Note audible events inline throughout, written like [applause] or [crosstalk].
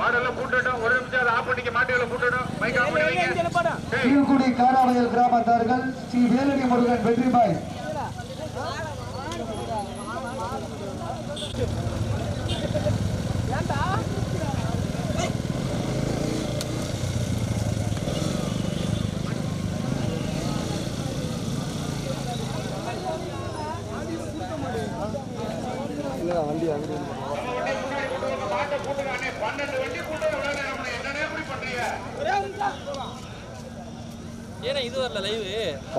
மாடெல்லாம் கூட்டட்டும் ஒரு நிமிஷம் ஆஃப் பண்ணிக்க மாட்டுகளை கூட்டட்டும் மைக் ஆஃப் பண்ணி வைங்க டேய், கீழ்குடி காராவயல் கிராமத்தார்கள் ஸ்ரீ வேலடி முருகன் வெற்றிபாய் மாட்டை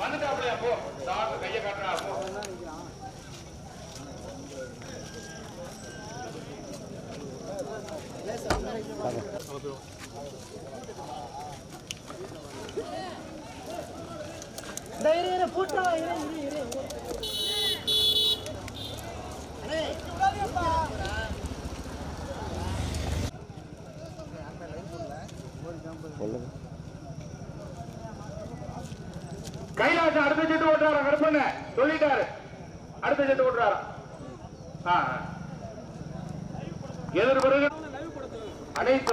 வந்துட்டாப்லையா போ சாப்பிட்டு கையை காட்டுறா போ கைலாசம் அடுத்த செட்டு ஓட்டுறாரா கருப்பண்ண? சொல்லிட்டாரு. அடுத்த செட்டு ஓட்டுறாரா? ஆ, அனைத்து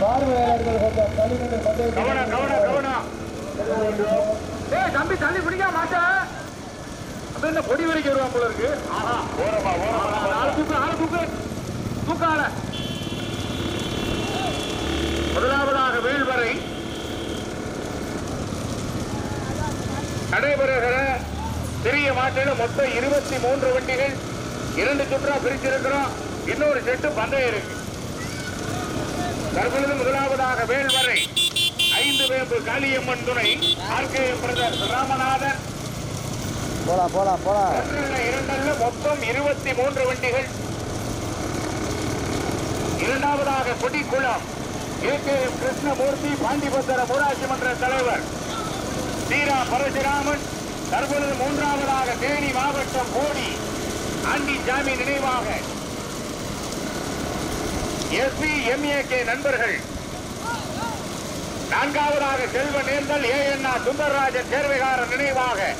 பார்வையாளர்கள் கொஞ்சம் தனிநீர் கவனம் கவனம் கவனம். தம்பி தள்ளி பிடிக்க மாட்டா என்ன பொடி வரைக்கும் வருவான் போல இருக்கு. ஆளு தூக்கு ஆளு தூக்கு. தூக்கால முதலாவதாக வீழ்வரை நடைபெறுகிற சிறிய மாட்டில் மொத்தம் இருபத்தி மூன்று வண்டிகள் இரண்டு சுற்றா பிரிச்சிருக்கிறோம் இன்னொரு செட்டு பந்தயம் இருக்கு. தற்பொழுது முதலாவதாக வேல்வரை ஐந்து வேம்பு காளியம்மன் துணை ஆர்கேஎம் பிரதர் ராமநாதன் போலாம் போலாம் போலாம். இரண்டல்ல மொத்தம் இருபத்தி மூன்று வண்டிகள். இரண்டாவதாக Kodikulam. A. K. M. Krishnamurthy Pandipathira ஊராட்சி மன்ற தலைவர். சீரா பரசுராமன் தற்பொழுது மூன்றாவதாக தேனி மாவட்டம் போடி ஆண்டி ஜாமி நினைவாக. எஸ்பி எம்ஏகே நண்பர்கள். நான்காவதாக செல்வ நேர்ந்தல் ஏஎன்ஆர் சுந்தரராஜன் சேர்வைகாரர் நினைவாக.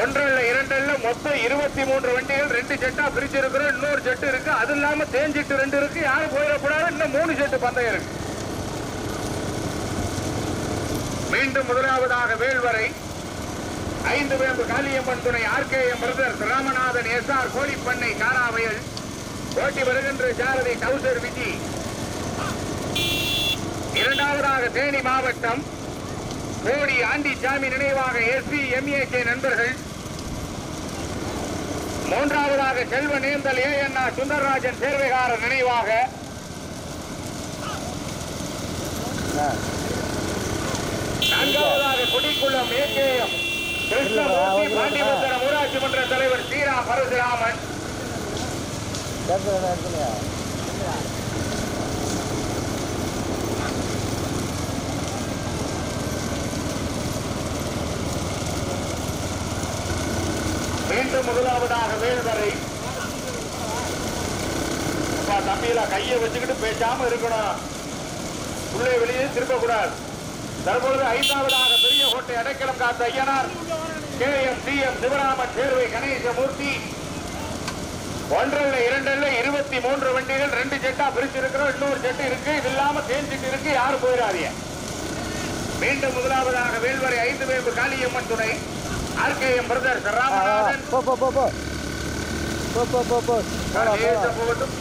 ஒன்றல்ல இரண்டல்ல மொத்தம் இருபத்தி மூன்று வண்டிகள் ரெண்டு செட்டா பிரிச்சு இருக்கிறோம் இன்னொரு செட்டு இருக்கு. அது இல்லாம தேஞ்சிட்டு ரெண்டு இருக்கு. யாரும் போயிடக்கூடாது. இன்னும் மூணு செட்டு பந்தயம் இருக்கு. மீண்டும் முதலாவதாக வேல்வரை ஐந்து வேம்பு காளியம்மன் துணை RKM brothers Ramanathan S R கோழிப்பண்ணை காராவயல். ஓட்டி வருகின்ற சாரதி டவுசர் விஜி. இரண்டாவதாக தேனி மாவட்டம் கோடி ஆண்டி சாமி நினைவாக எஸ்பி எம்ஏகே நண்பர்கள். மூன்றாவதாக செல்வ நேந்தல் ஆர் சுந்தரராஜன் சேர்வைகாரர் நினைவாக. நான்காவதாக குடிக்குளம் ஏகேஎம். கிருஷ்ணமூர்த்தி பாண்டிபுத்தரம் ஊராட்சி மன்ற தலைவர் சீரா பரசுராமன். மீண்டும் முதலாவதாக வேல்வரை அப்பா தம்பியில கையை வச்சுக்கிட்டு பேசாம இருக்கணும். உள்ளே வெளியே திரும்ப கூடாது தற்பொழுது ஐந்தாவதாக பெரிய கோட்டை அடைக்கலம் காத்த Ayyanar K M T M Sivarama Servai Ganesamoorthy. ஒன்றல்ல இரண்டல்ல இருபத்தி மூன்று வண்டிகள் ரெண்டு செட்டா பிரிச்சு இருக்கிறோம் இன்னொரு செட்டு இருக்கு. இது இல்லாம தேஞ்சிட்டு இருக்கு யாரும் போயிடாதீங்க. மீண்டும் முதலாவதாக வேல்வரை ஐந்து வேம்பு காளியம்மன் துணை. RKM brothers Ramanathan. போ போ போ போ. போ போ போ போ. போகட்டும்.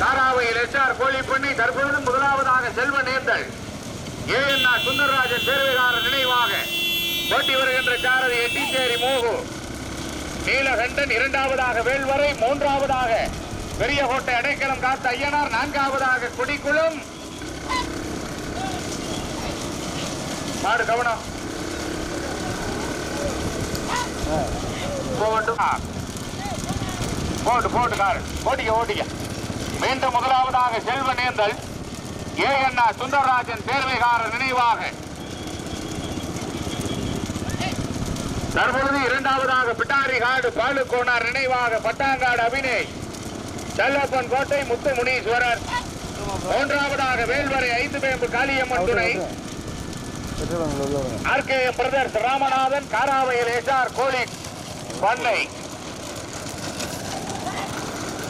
காராவையில் எஸ்ஆர் கோழிப்பண்ணி தற்பொழுது முதலாவதாக செல்வ நேர்ந்தல் ஏஎன்ஆர் சுந்தரராஜன் பேரவைகாரர் நினைவாக போட்டி வருகின்ற சாரதி எட்டிச்சேரி மோகு. நீலகண்டன் இரண்டாவதாக வேல்வரை மூன்றாவதாக பெரிய கோட்டை அடைக்கலம் காத்த ஐயனார் நான்காவதாக குடிக்குளம். மாடு கவனம். போகட்டும் போட்டு போட்டு காரு ஓட்டிக்க ஓட்டிக்க மீண்டும் முதலாவதாக செல்வ நேர்ந்தல் ஏஎன்ஆ சுந்தரராஜன் தேர்வைகாரர் நினைவாக. தற்பொழுது இரண்டாவதாக பிட்டாரி காடு பாலுக்கோனார் நினைவாக பட்டாங்காடு அபினேஷ் செல்லப்பன் கோட்டை முத்து முனீஸ்வரர். மூன்றாவதாக வேல்வரை ஐந்து பேம்பு காளியம்மன் துணை. ஆர்கேஎம் பிரதர்ஸ் ராமநாதன் காராவையில் எஸ்ஆர் கோழி பண்ணை.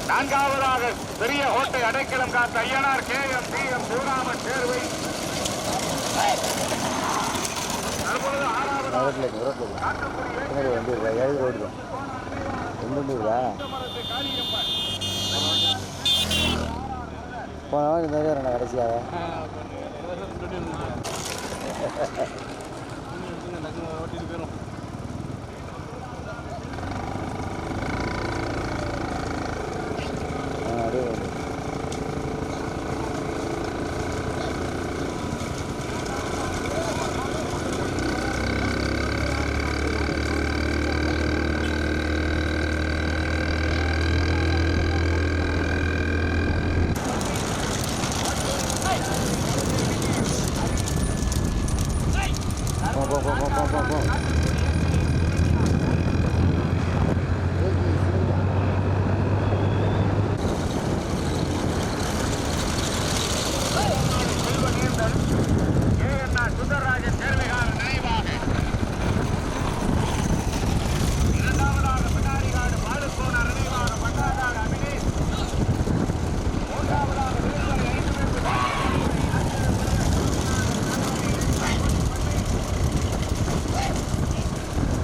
நான்காவதாக பெரிய கோட்டை அடைக்கலம் காத்த Ayyanar K M P M Sivaraman Servai. தற்பொழுது ஆறாவது ரோட்டில் [laughs] இருக்கு ரோட்டில் இருக்கு பின்னாடி வண்டி இருக்கா ஏழு ரோடு தான் ரெண்டு வண்டி இருக்கா போன வாரம் இந்த மாதிரி நான் கடைசியாக ஆ, அப்படியே வருது. போ போ போ போ போ போ போ ஏஎன்ஆர் சுந்தரராஜன் சேர்வைகாரர் நினைவாக இரண்டாவதாக பின்னாடிகாடு பாலுக்கோனார் நினைவாக பட்டாங்காடு அபினேஷ் மூன்றாவதாக வேல்வரை ஐந்து பேர்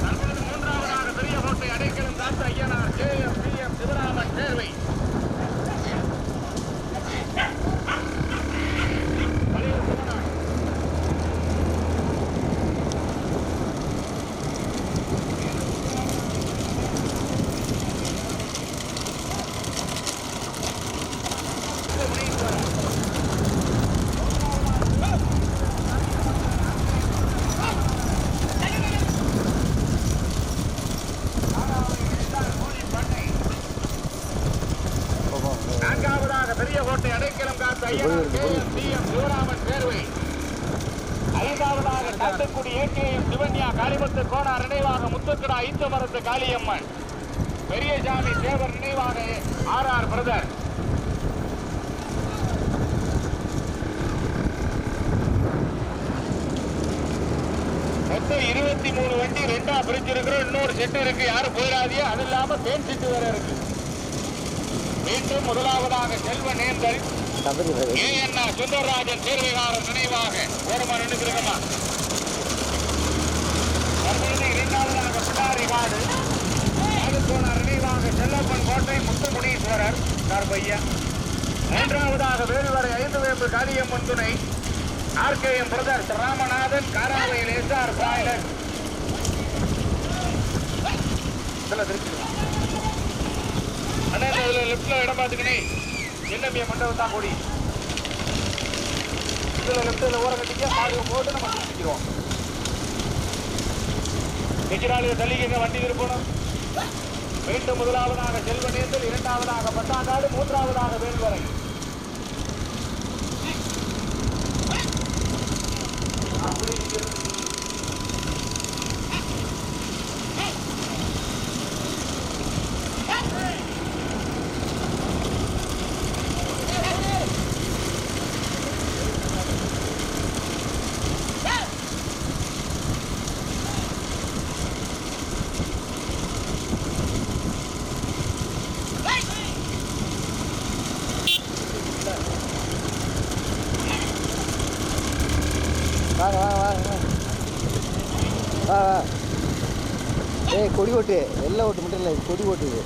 தற்பொழுது மூன்றாவதாக பெரிய கோட்டை அடைக்கலம் காத்த Ayyanar K M P M Sivaraman Servai வழியில் போனார் போ போ நான்காவதாக பெரிய கோட்டை அடைக்கலம் காத்த Ayyanar K M P M Sivaraman Servai ஐந்தாவதாக காட்டுக்குடி ஏகேஎம் சிவன்யா காளிமுத்து கோனார் நினைவாக முத்துக்கடா ஐந்தமரத்து காளியம்மன். பெரியசாமி தேவர் நினைவாக ஆர் ஆர் பிரதர். மொத்தம் இருபத்தி மூணு வண்டி ரெண்டா பிரிச்சிருக்கிறோம் இன்னொரு செட்டு இருக்கு. யாரும் போயிடாதியோ அது இல்லாம தேன் செட்டு வேற இருக்கு. மீண்டும் முதலாவதாக செல்வ நேர்ந்தல் ஏஎன்ஆ சுந்தரராஜன் சேர்வைகாரர் நினைவாக. ஓரமா நின்றுக்கிறோமா தற்பொழுது இரண்டாவதாக பிடாரி காடு. நினைவாக கோட்டை முத்துமுனீஸ்வரர் தர்பையா மூன்றாவதாக வேலுவரை ஐந்து வேம்பு காளியம்மன் துணை ஆர்கேஎம் பிரதர்ஸ் ராமநாதன் காராவையில் எஸ்ஆர் பாய்லர். அண்ணா இதுல லெப்ட்ல இடம் பார்த்துக்கினே. மண்டபம் தான் கொடி. இதுல லெப்ட்ல ஓரம் கட்டிக்க மாடு போட்டு நம்ம வண்டி திருப்பணும் மீண்டும் முதலாவதாக செல்வநேந்தல் இரண்டாவதாக பட்டாங்காடு மூன்றாவதாக வேல்வரை. கொடி ஓட்டு வெள்ளை ஓட்டு மட்டும் இல்லை கொடி ஓட்டு.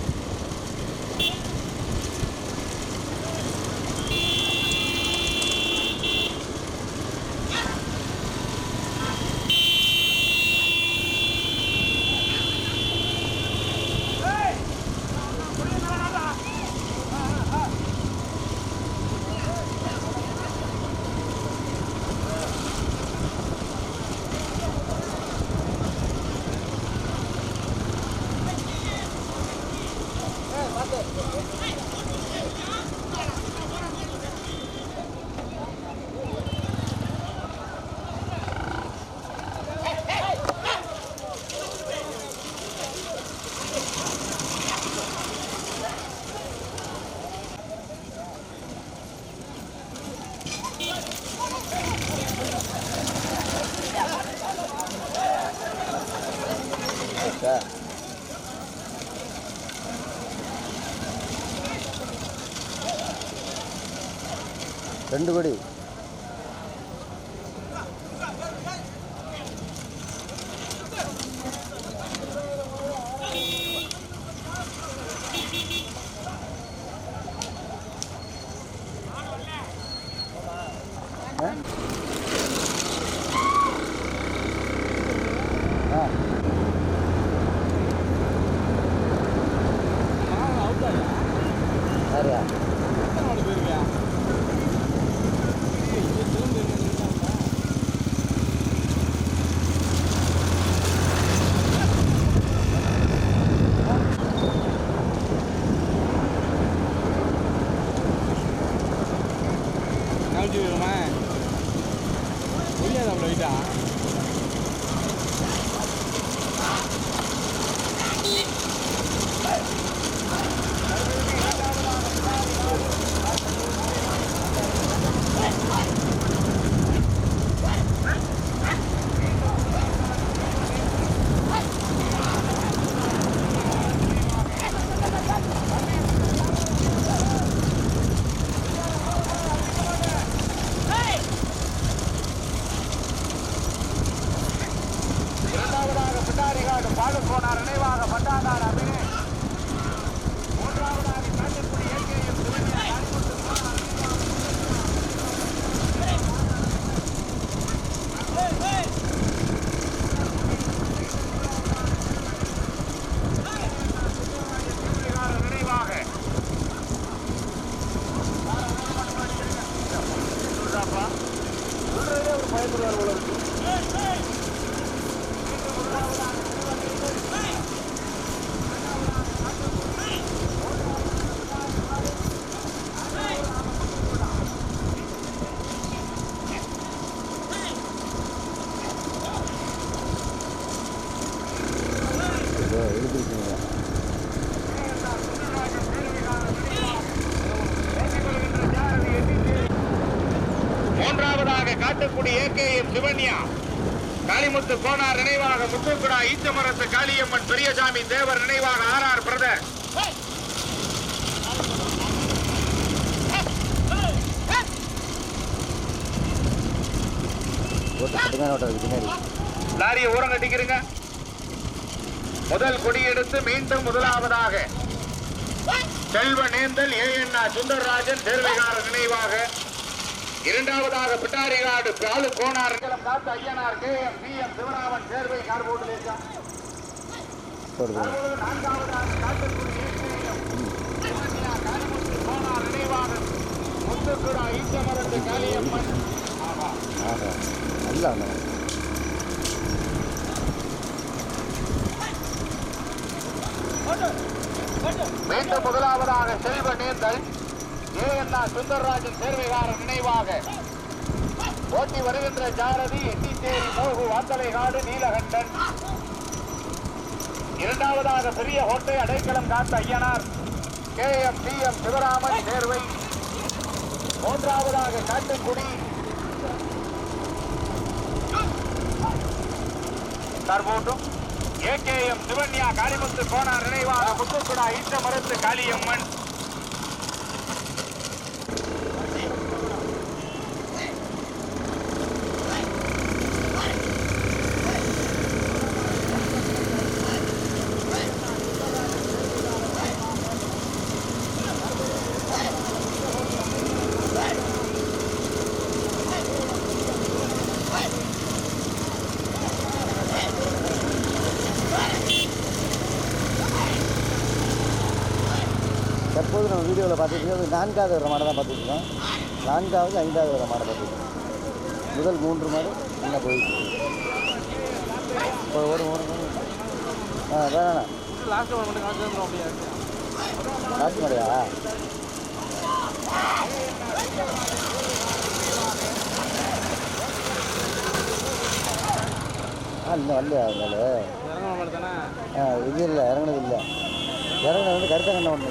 ரெண்டு கோடி. காட்டுக்குடி ஏகேஎம் சிவன்யா காளிமுத்து கோனார் நினைவாக முத்துக்குடா ஈச்சமரத்து காளியம்மன் பெரியசாமி தேவர் நினைவாக ஆர் ஆர் பிரதர். லாரியை ஊரம் கட்டிக்கிறீங்க முதல் கொடி எடுத்து மீண்டும் முதலாவதாக. செல்வ நேந்தல் ஏஎன்ஆ சுந்தரராஜன் தேர்வைகார நினைவாக. இரண்டாவதாக பிட்டாரிகாடு பாலு கோனார். காத்து Ayyanar K M P. M. Sivaraman Servai car போட்டு போடுது நான்காவதாக காட்டுக்குடி கோனார் நினைவாக முத்துக்குடா ஈச்சமரத்து காளியம்மன். அண்ணா மீண்டும் முதலாவதாக செல்வ நேந்தல். ஏஎன்ஆர் சுந்தரராஜன் சேர்வைகாரன் நினைவாக. ஓட்டி வருகின்ற ஜாரதி எட்டிச்சேரி மோகு வாத்தலைகாடு நீலகண்டன். இரண்டாவதாக பெரிய ஹோட்டை அடைக்கலம் காத்த Ayyanar K M D M Sivaraman Servai. மூன்றாவதாக காட்டுக்குடி. தற்போட்டும் ஏகேஎம் சிவன்யா காளிமுத்து கோனார் நினைவாக முத்துக்குடா ஈட்ட மருத்து காளியம்மன். வீடியோவில் பார்த்துட்டு இருக்கோம். நான்காவது வர மாடை தான் பார்த்துட்டு இருக்கோம். நான்காவது ஐந்தாவது வர மாடை பார்த்துட்டு இருக்கோம். முதல் மூன்று மாடு என்ன போயிட்டு இருக்கு. ஒரு ஒரு. ஆ வேணாண்ணா லாஸ்ட் மாடையா இன்னும் வரலையா அதனால இது இல்லை இறங்குனது இல்லை. இறங்குனது வந்து கருத்த கண்ணை ஒன்று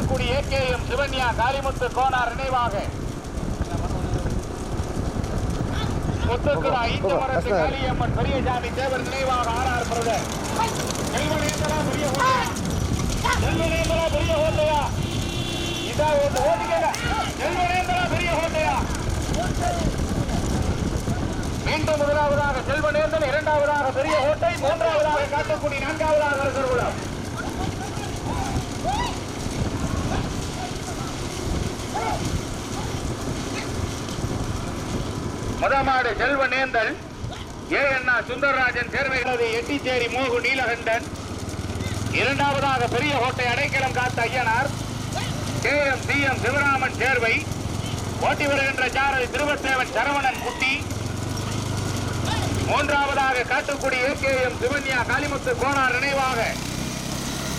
காட்டுக்குடி ஏகேஎம் சிவன்யா காளிமுத்து கோனார் நினைவாக. முத்துக்குடா ஈச்சமரத்து காளியம்மன் பெரியசாமி தேவர் நினைவாக பிரதர் பெரிய ஹோட்டையா இதா ஓட்டு ஓட்டிக்கங்க. செல்வனேந்திரா பெரிய ஹோட்டையா மீண்டும் முதலாவதாக செல்வனேந்தன் இரண்டாவதாக பெரிய ஹோட்டை மூன்றாவதாக காட்டுக்குடி நான்காவதாக அரசர்குளம் முதமாடு செல்வனேந்தல் ஏ என் சுந்தரராஜன் சேர்வைகளது எட்டிச்சேரி மோகு நீலகண்டன். இரண்டாவதாக பெரிய கோட்டை அடைக்கலம் காத்த Ayyanar K M C M Sivaraman Servai. ஓட்டி வருகின்ற சாரதி திருவத்தேவன் சரவணன் குட்டி. மூன்றாவதாக காட்டுக்குடி கே எம் சிவன்யா காளிமுத்து கோனார் நினைவாக.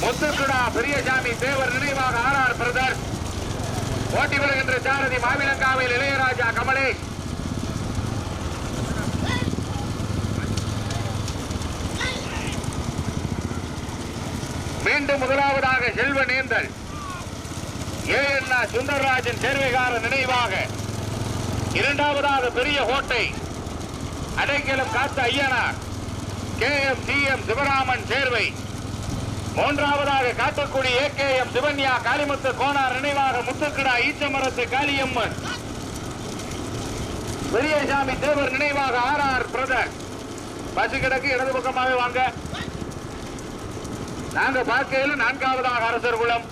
முத்துக்குடா பெரியசாமி தேவர் நினைவாக ஆர் ஆர் பிரதர்ஸ். ஓட்டி வருகின்ற சாரதி மாவிலங்காவில் இளையராஜா மீண்டும் முதலாவதாக செல்வனேந்தல் ஏ அண்ணா சுந்தரராஜன் சேர்வைகார நினைவாக. இரண்டாவதாக பெரிய கோட்டை. அடைக்கலம் காத்த Ayyanar. K M C M Sivaraman Servai. மூன்றாவதாக Kattukudi A K M Sivanya Kalimuthu Konar நினைவாக முத்துக்கிடா ஈச்சமரத்து காளியம்மன். பெரியசாமி தேவர் நினைவாக ஆர் ஆர் பிரதர். பசு கிடக்கு இடது பக்கமாகவே வாங்க. நாங்க பார்க்கையில் நான்காவதாக அரசர் குளம்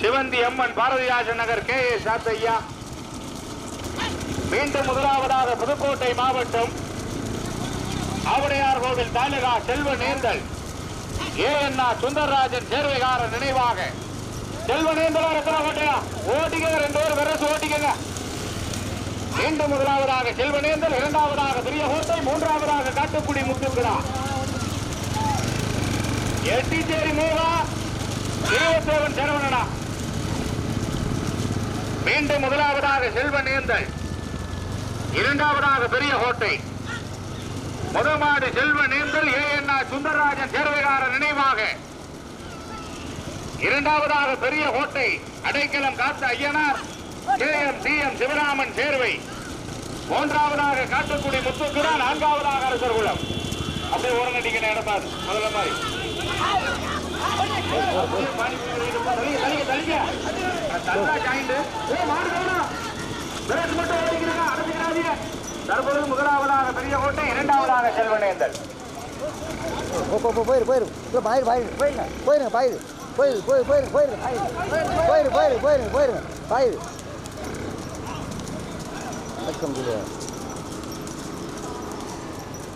சிவந்தி அம்மன் பாரதிராஜன் நகர் கே ஏ சாத்தையா. மீண்டும் முதலாவதாக புதுக்கோட்டை மாவட்டம் ஆவுடையார் கோவில் தாலுகா செல்வ நேர்ந்தல் ஏ என் சுந்தரராஜன் சேர்வைகார நினைவாக. செல்வ நேர்ந்தலா ரத்னா ஓட்டிக்கங்க ரெண்டு பேரும் வெரசு ஓட்டிக்கங்க. மீண்டும் முதலாவதாக செல்வனேந்தல் இரண்டாவதாக பெரிய கோட்டை மூன்றாவதாக காட்டுக்குடி முத்துக்குடா. எட்டிச்சேரி மூவா. இருபத்தேவன் சரவணனா மீண்டும் முதலாவதாக செல்வனேந்தல் இரண்டாவதாக பெரிய கோட்டை. முதமாடு செல்வனேந்தல் ஏ என் சுந்தரராஜன் சேர்வைகார நினைவாக. இரண்டாவதாக பெரிய கோட்டை அடைக்கலம் காத்த Ayyanar K M C M Sivaraman Servai. மூன்றாவதாக காட்டுக்குடி முத்துக்குடா நான்காவதாக அரசர்குளம் அப்படியே ஓரங்கட்டிக்க இடப்பாது முதல்ல மாதிரி தள்ளிக்க, தள்ளிக்க, தள்ளிக்க. தள்ளா ஜாயிண்ட். ஏய், மாடு வேணும். பிரேக் மட்டும் ஓடிக்கிறீங்க, அடைச்சிக்கிறாதீங்க. தற்பொழுது முதலாவதாக பெரிய கோட்டை இரண்டாவதாக செல்வனேந்தல் போ போ போ போயிரு போயிரு இல்லை பாயிரு பாயிரு போயிருங்க போயிருங்க பாயிரு போயிரு போயிரு போயிரு போயிரு போயிரு போயிரு போயிரு போயிருங்க பாயிரு வணக்கம் ஜில்லையா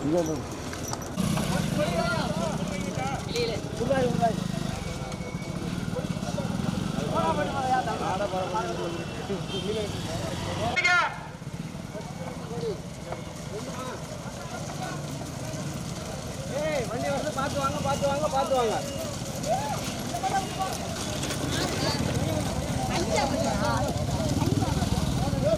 இங்கே வண்டி வந்து பார்த்து வாங்க பார்த்து வாங்க பார்த்து வாங்க. அஞ்சா